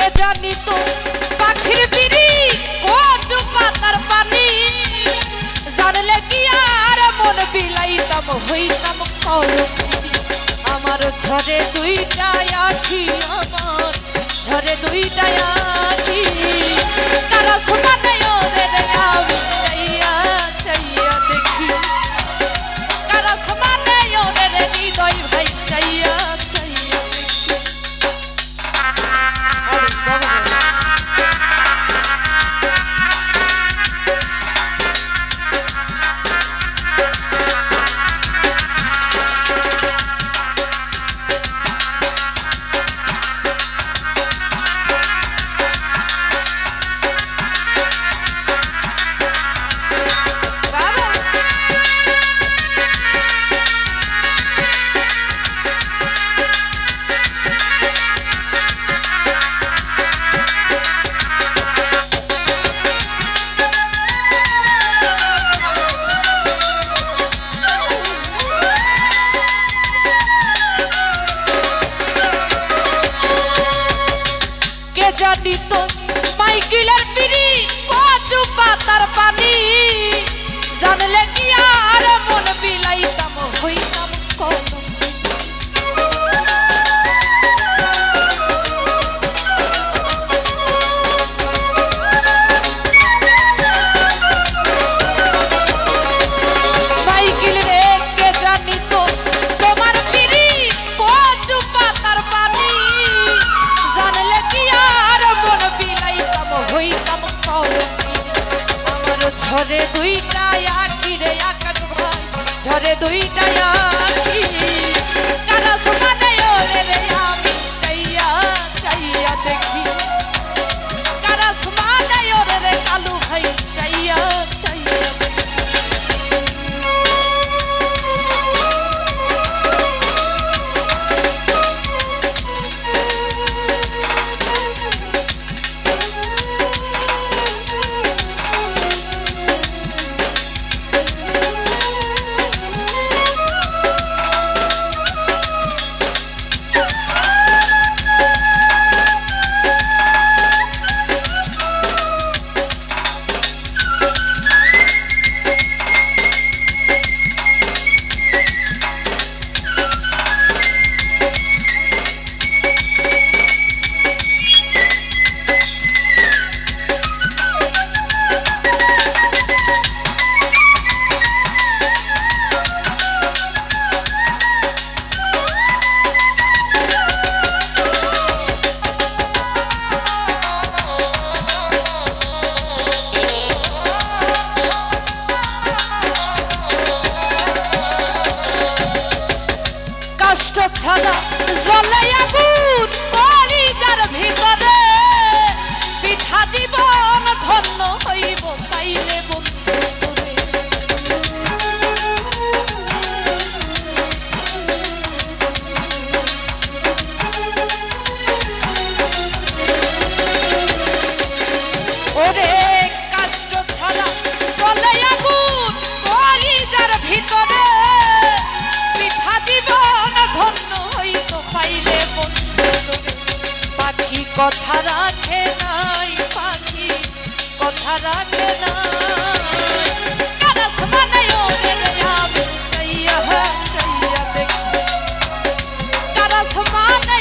কে জানি তো, পাখির পিড়ি কচু পাতার পানি। জানলে কি আর মন বিলাইতাম, হইতাম আমার ঝরে দুইটা আখি আমার, ঝরে দুইটা আখি। ঝরে কষ্ট ছাড়া জ্বলে আগুন কলিজার ভিতরে। পিঠা জীবন ধন্য হইব পাইলে বন্ধু। কথা রাখে নাই পাখি কথা রাখে নাই। কারাস মানে চাইয়া চাইয়া দেখি। কারাস মানে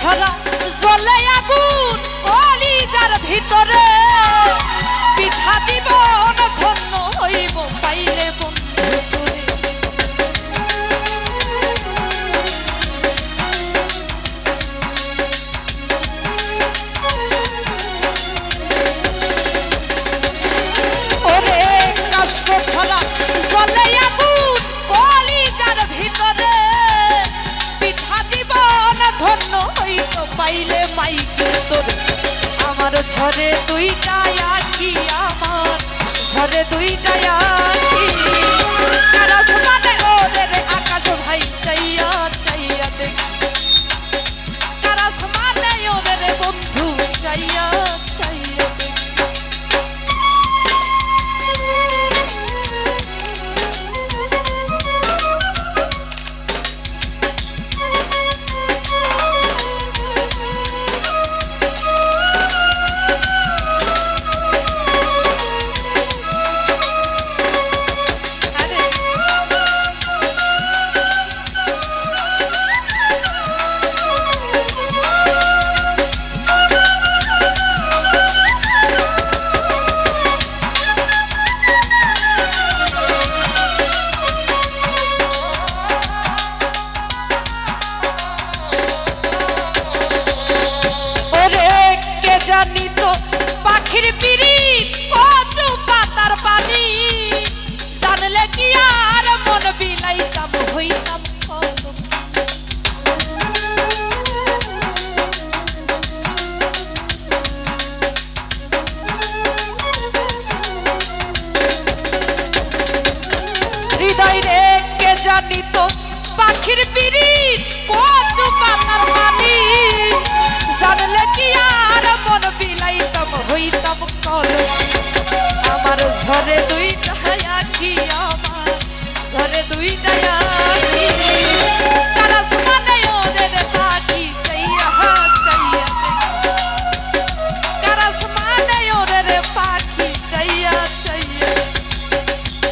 ছাড়া জ্বলে আগুন কলিজার ভিতরে। পিঠা ঝরে দুইটা আছি আমার ঝরে দুইটা আখি জনিত পাখির কচু পাতার পানি। মন বিলাইতাম পাখির পিড়ি কচু পাতার পানি। জানলে কি আর মন বিলাইতাম হইতাম কল। আমার ঝরে দুইটা আখি আমার ঝরে দুইটা